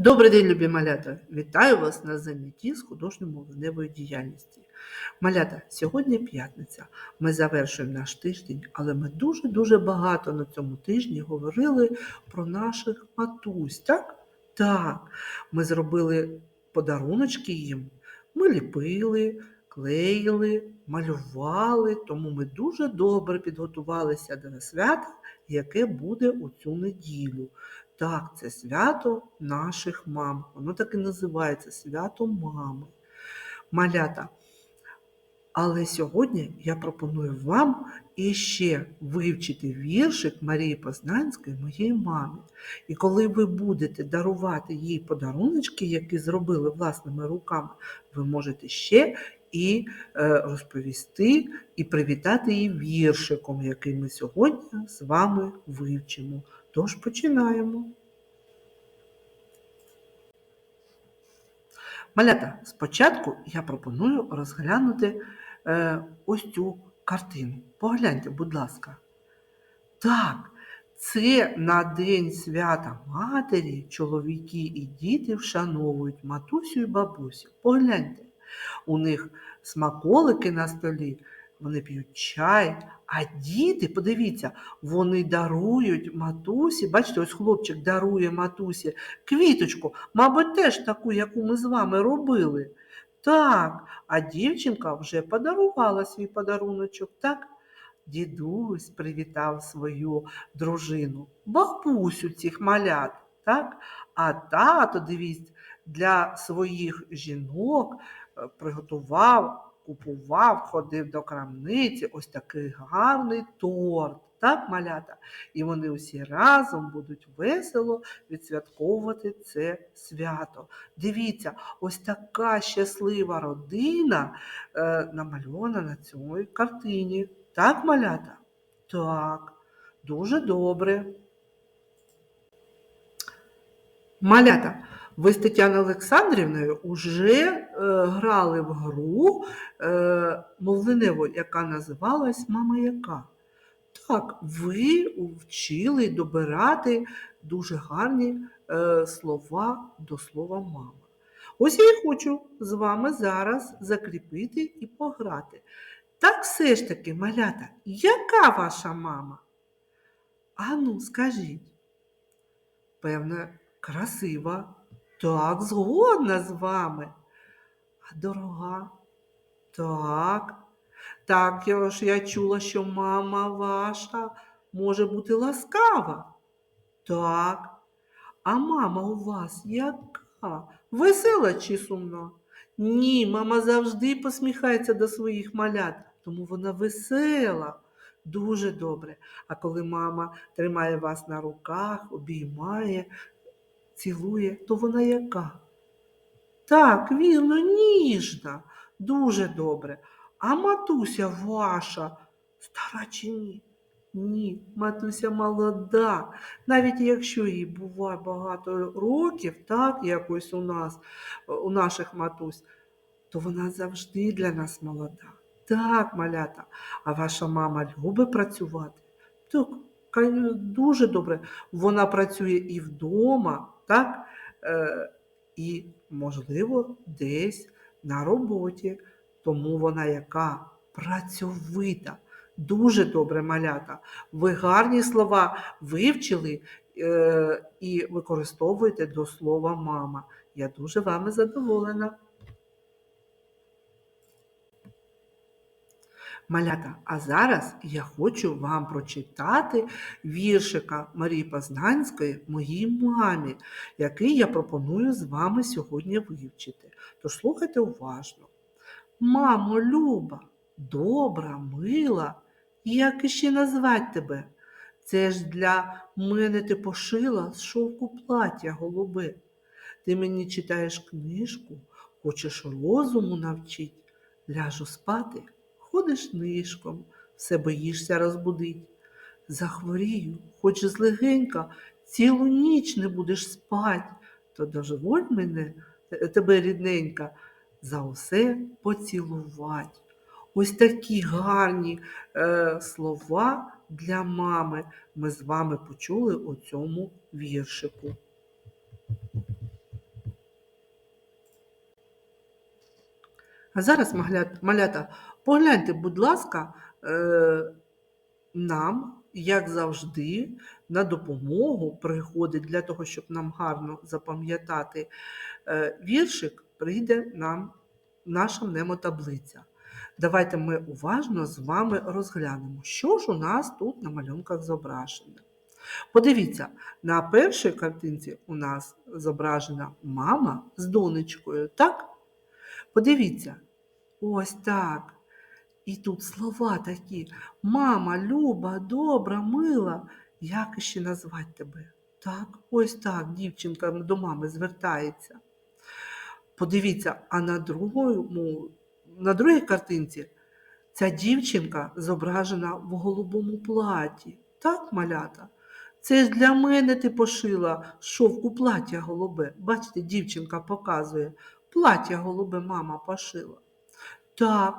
Добрий день, любі малята! Вітаю вас на занятті з художньо-мовленевої діяльності. Малята, сьогодні п'ятниця. Ми завершуємо наш тиждень, але ми дуже-дуже багато на цьому тижні говорили про наших матусь. Так? Так, ми зробили подаруночки їм. Ми ліпили, клеїли, малювали, тому ми дуже добре підготувалися до свята, яке буде у цю неділю. Так, це свято наших мам. Воно так і називається свято мами. Малята. Але сьогодні я пропоную вам іще вивчити віршик Марії Познанської моїй мамі. І коли ви будете дарувати їй подаруночки, які зробили власними руками, ви можете ще і е, розповісти і привітати її віршиком, який ми сьогодні з вами вивчимо. Тож починаємо. Малята, спочатку я пропоную розглянути е, ось цю картину. Погляньте, будь ласка. Так, це на День свята Матері чоловіки і діти вшановують матусю і бабусю. Погляньте, у них смаколики на столі, вони п'ють чай, а діти, подивіться, вони дарують матусі. Бачите, ось хлопчик дарує матусі квіточку, мабуть, теж таку, яку ми з вами робили. Так, а дівчинка вже подарувала свій подаруночок, так? Дідусь привітав свою дружину, бабусю цих малят, так? А тато, дивіться, для своїх жінок е, приготував купував, ходив до крамниці ось такий гарний торт. Так, малята? І вони усі разом будуть весело відсвятковувати це свято. Дивіться, ось така щаслива родина е, намальована на цій картині. Так, малята? Так, дуже добре. Малята, ви з Тетяною Олександрівною вже е, грали в гру мовленеву, яка називалась Мама яка. Так, ви вчили добирати дуже гарні е, слова до слова мама. Ось я хочу з вами зараз закріпити і пограти. Так все ж таки, малята, яка ваша мама? Ану, скажіть. Певне, красива. Так, згодна з вами. А дорога? Так. Так, я ж я чула, що мама ваша може бути ласкава. Так. А мама у вас яка? Весела чи сумна? Ні, мама завжди посміхається до своїх малят, тому вона весела. Дуже добре. А коли мама тримає вас на руках, обіймає, цілує, то вона яка? Так, вірно, ніжна, дуже добре. А матуся ваша стара чи ні? Ні, матуся молода. Навіть якщо їй буває багато років, так, якось у нас, у наших матусь, то вона завжди для нас молода. Так, малята, а ваша мама любить працювати? Так, дуже добре. Вона працює і вдома, так? Е, і, можливо, десь на роботі. Тому вона яка працьовита, дуже добре малята. Ви гарні слова вивчили е, і використовуєте до слова мама. Я дуже вами задоволена. Малята, а зараз я хочу вам прочитати віршика Марії Познанської моїй мамі, який я пропоную з вами сьогодні вивчити. Тож слухайте уважно. Мамо, люба, добра, мила, як іще назвать тебе? Це ж для мене ти пошила з шовку плаття голубе. Ти мені читаєш книжку, хочеш розуму навчить, ляжу спати ходиш нишком, все боїшся розбудить. Захворію, хоч злегенька, цілу ніч не будеш спать, то дозволь мене, тебе, рідненька, за усе поцілувати. Ось такі гарні е, слова для мами ми з вами почули у цьому віршику. А зараз, малята, погляньте, будь ласка, е, нам, як завжди, на допомогу приходить для того, щоб нам гарно запам'ятати е, віршик, прийде нам наша мнемотаблиця. Давайте ми уважно з вами розглянемо, що ж у нас тут на малюнках зображено. Подивіться, на першій картинці у нас зображена мама з донечкою, так? Подивіться, ось так. І тут слова такі: мама, люба, добра, мила. Як іще назвати тебе? Так, ось так, дівчинка до мами звертається. Подивіться, а на, другому, на другій картинці ця дівчинка зображена в голубому платі. Так, малята? Це ж для мене ти пошила шовку плаття голубе. Бачите, дівчинка показує, плаття голубе мама пошила. Так,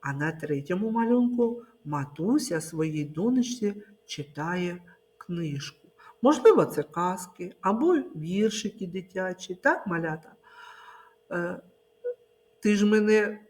а на третьому малюнку матуся своїй донечці читає книжку. Можливо, це казки або віршики дитячі, так, малята? Е, ти ж мене,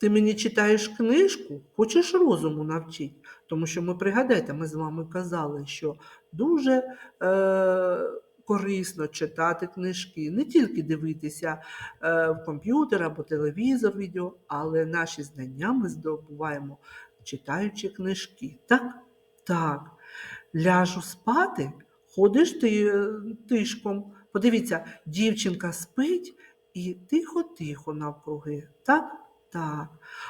ти мені читаєш книжку, хочеш розуму навчити. Тому що ми пригадайте, ми з вами казали, що дуже е, корисно читати книжки, не тільки дивитися е, в комп'ютер або телевізор, відео, але наші знання ми здобуваємо, читаючи книжки. Так? Так. Ляжу спати, ходиш ти е, тишком. Подивіться, дівчинка спить і тихо-тихо навкруги. Так? Так.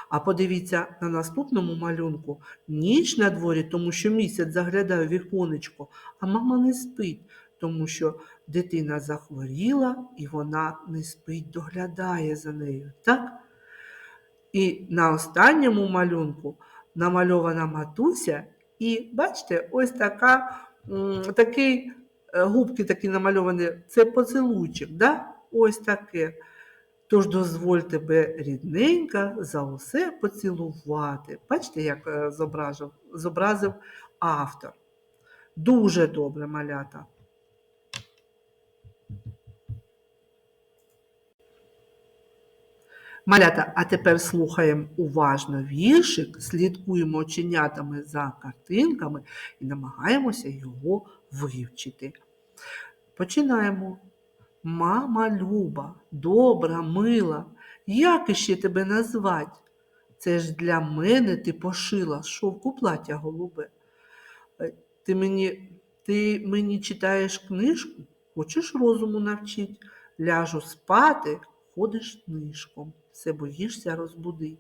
А подивіться на наступному малюнку. Ніч на дворі, тому що місяць заглядає в віконечко, а мама не спить, тому що дитина захворіла і вона не спить, доглядає за нею. Так? І на останньому малюнку намальована матуся, і бачите, ось така, такий, е, губки такі намальовані, це поцілуйчик, да? ось таке. Тож дозволь тебе, рідненька, за усе поцілувати. Бачите, як е, зобразив, зобразив автор. Дуже добре малята. Малята, а тепер слухаємо уважно віршик, слідкуємо оченятами за картинками і намагаємося його вивчити. Починаємо. Мама люба, добра, мила, як іще тебе назвать? Це ж для мене ти пошила шовку плаття голубе. Е, Ти мені, ти мені читаєш книжку, хочеш розуму навчить, ляжу спати, ходиш нишком, все боїшся розбудить.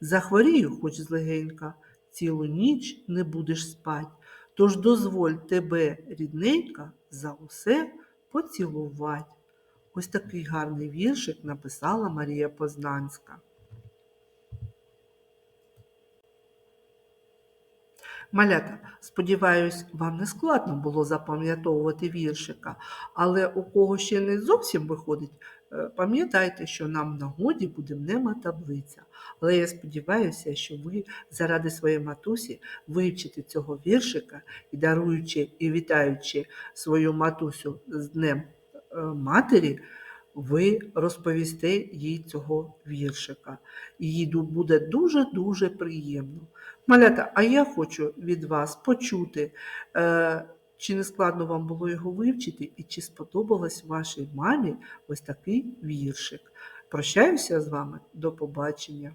Захворію, хоч злегенька, цілу ніч не будеш спать, тож дозволь тебе, рідненька, за усе поцілувати. Ось такий гарний віршик написала Марія Познанська. Малята, сподіваюсь, вам не складно було запам'ятовувати віршика, але у кого ще не зовсім виходить, пам'ятайте, що нам в нагоді буде мнема таблиця. Але я сподіваюся, що ви заради своєї матусі вивчите цього віршика і даруючи і вітаючи свою матусю з Днем е, Матері, ви розповісте їй цього віршика. Їй буде дуже-дуже приємно. Малята, а я хочу від вас почути, е, чи не складно вам було його вивчити, і чи сподобалось вашій мамі ось такий віршик. Прощаюся з вами, до побачення.